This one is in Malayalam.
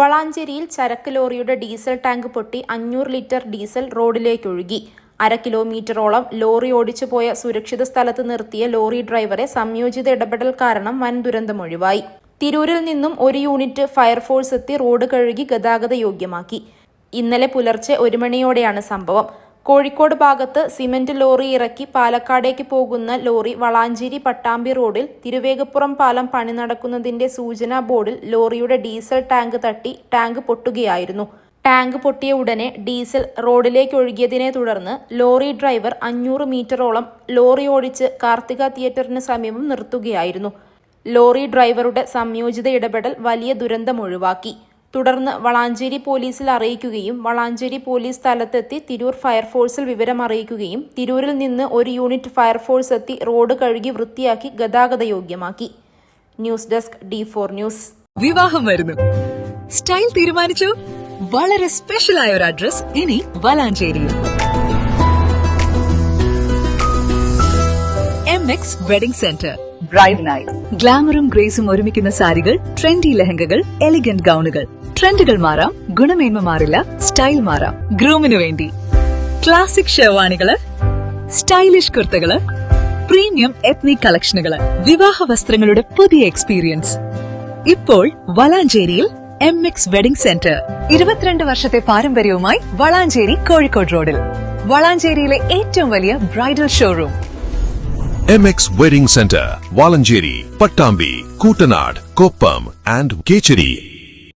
വളാഞ്ചേരിയിൽ ചരക്ക് ലോറിയുടെ ഡീസൽ ടാങ്ക് പൊട്ടി അഞ്ഞൂറ് ലിറ്റർ ഡീസൽ റോഡിലേക്കൊഴുകി. അര കിലോമീറ്ററോളം ലോറി ഓടിച്ചു പോയ സുരക്ഷിത സ്ഥലത്ത് നിർത്തിയ ലോറി ഡ്രൈവറെ സംയോജിത ഇടപെടൽ കാരണം വൻ ദുരന്തമൊഴിവായി തിരൂരിൽ നിന്നും ഒരു യൂണിറ്റ് ഫയർഫോഴ്സ് എത്തി റോഡ് കഴുകി ഗതാഗത യോഗ്യമാക്കി. ഇന്നലെ പുലർച്ചെ ഒരു മണിയോടെയാണ് സംഭവം. കോഴിക്കോട് ഭാഗത്ത് സിമന്റ് ലോറി ഇറക്കി പാലക്കാടേക്ക് പോകുന്ന ലോറി വളാഞ്ചേരി പട്ടാമ്പി റോഡിൽ തിരുവേഗപ്പുറം പാലം പണി നടക്കുന്നതിന്റെ സൂചനാ ബോർഡിൽ ലോറിയുടെ ഡീസൽ ടാങ്ക് തട്ടി ടാങ്ക് പൊട്ടുകയായിരുന്നു. ടാങ്ക് പൊട്ടിയ ഉടനെ ഡീസൽ റോഡിലേക്ക് ഒഴുകിയതിനെ തുടർന്ന് ലോറി ഡ്രൈവർ അഞ്ഞൂറ് മീറ്ററോളം ലോറി ഓടിച്ച് കാർത്തിക തിയേറ്ററിന് സമീപം നിർത്തുകയായിരുന്നു. ലോറി ഡ്രൈവറുടെ സംയോജിത ഇടപെടൽ വലിയ ദുരന്തം ഒഴിവാക്കി. തുടർന്ന് വളാഞ്ചേരി പോലീസിൽ അറിയിക്കുകയും വളാഞ്ചേരി പോലീസ് സ്ഥലത്തെത്തി തിരൂർ ഫയർഫോഴ്സിൽ വിവരം അറിയിക്കുകയും തിരൂരിൽ നിന്ന് ഒരു യൂണിറ്റ് ഫയർഫോഴ്സ് എത്തി റോഡ് കഴുകി വൃത്തിയാക്കി ഗതാഗത യോഗ്യമാക്കി. News desk D four news. വിവാഹം വരുന്നു. സ്റ്റൈൽ തീരുമാനിച്ചു. വളരെ സ്പെഷ്യൽ ആയ ഒരു അഡ്രസ് ഇനി വളാഞ്ചേരിയിൽ. എം എക്സ് വെഡിംഗ് സെന്റർ ബ്രൈഡിനായി ഗ്ലാമറും ഗ്രേസും ഒരുമിക്കുന്ന സാരികൾ ട്രെൻഡി ലെഹങ്കകൾ എലിഗന്റ് ഗൗണുകൾ ട്രെൻഡുകൾ മാറാം ഗുണമേന്മ മാറില്ല സ്റ്റൈൽ മാറാം. ഗ്രൂമിനു വേണ്ടി. ക്ലാസിക് ഷെർവാണികൾ സ്റ്റൈലിഷ് കുർത്തകൾ പ്രീമിയം എത്നിക് കളക്ഷനുകൾ വിവാഹ വസ്ത്രങ്ങളുടെ പുതിയ എക്സ്പീരിയൻസ് ഇപ്പോൾ വളാഞ്ചേരിയിൽ എം എക്സ് വെഡിംഗ് സെന്റർ ഇരുപത്തിരണ്ട് വർഷത്തെ പാരമ്പര്യവുമായി വളാഞ്ചേരി കോഴിക്കോട് റോഡിൽ. വളാഞ്ചേരിയിലെ ഏറ്റവും വലിയ bridal showroom M X wedding centre Valanchery Pattambi Koottanad Koppam and Kecheri.